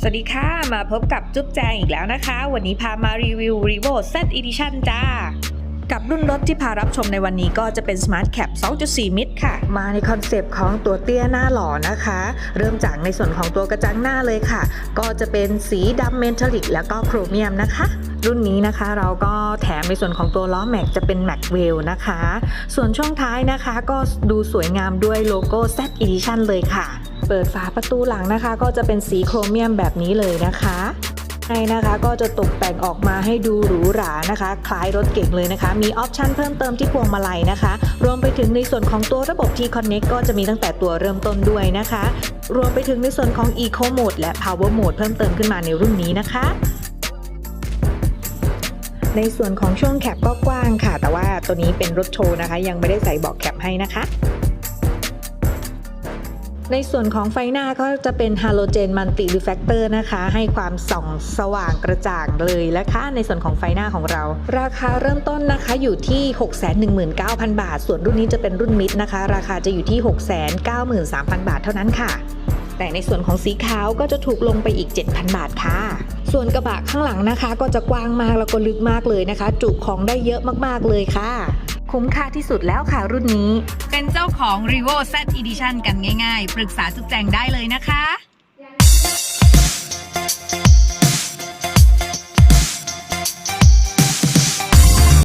สวัสดีค่ะ มาพบกับจุ๊บแจงอีกแล้วนะคะ วันนี้พามารีวิว r e v o Z Edition จ้า กับรุ่นรถที่พารับชมในวันนี้ก็จะเป็น Smart Cap 2.4 มิตรค่ะ มาในคอนเซปต์ของตัวเตี้ยหน้าหล่อนะคะ เริ่มจากในส่วนของตัวกระจังหน้าเลยค่ะ ก็จะเป็นสีดำเมทัลลิกแล้วก็โครเมียมนะคะ รุ่นนี้นะคะเราก็แถมในส่วนของตัวล้อแม็กจะเป็นแม็กเวลนะคะ ส่วนช่วงท้ายนะคะก็ดูสวยงามด้วยโลโก้ Z Edition เลยค่ะ เปิดฝาประตูหลังนะคะ ก็จะเป็นสีโครเมียมแบบนี้เลยนะคะ ในนะคะก็จะตกแต่งออกมาให้ดูหรูหรานะคะ คล้ายรถเก่งเลยนะคะ มีออปชันเพิ่มเติมที่พวงมาลัยนะคะ รวมไปถึงในส่วนของตัวระบบ T-Connect ก็จะมีตั้งแต่ตัวเริ่มต้นด้วยนะคะ รวมไปถึงในส่วนของ Eco Mode และ Power Mode เพิ่มเติมขึ้นมาในรุ่นนี้นะคะในส่วนของช่วงแคปก็กว้างค่ะ แต่ว่าตัวนี้เป็นรถโชว์นะคะ ยังไม่ได้ใส่เบอกแคปให้นะคะ ในส่วนของไฟหน้าก็จะเป็นฮาโลเจนมัลติรีแฟกเตอร์นะคะ ให้ความส่องสว่างกระจ่างเลยนะคะ ในส่วนของไฟหน้าของเรา ราคาเริ่มต้นนะคะอยู่ที่ 619,000 บาท ส่วนรุ่นนี้จะเป็นรุ่นมิดนะคะ ราคาจะอยู่ที่ 693,000 บาทเท่านั้นค่ะ แต่ในส่วนของสีขาวก็จะถูกลงไปอีก 7,000 บาทค่ะ ส่วนกระบะข้างหลังนะคะ ก็จะกว้างมากแล้วก็ลึกมากเลยนะคะ จุของได้เยอะมากๆเลยค่ะ คุ้มค่าที่สุดแล้วค่ะรุ่นนี้ เป็นเจ้าของ r e v o Z Edition กันง่ายๆ ปรึกษาจุกแจงได้เลยนะคะ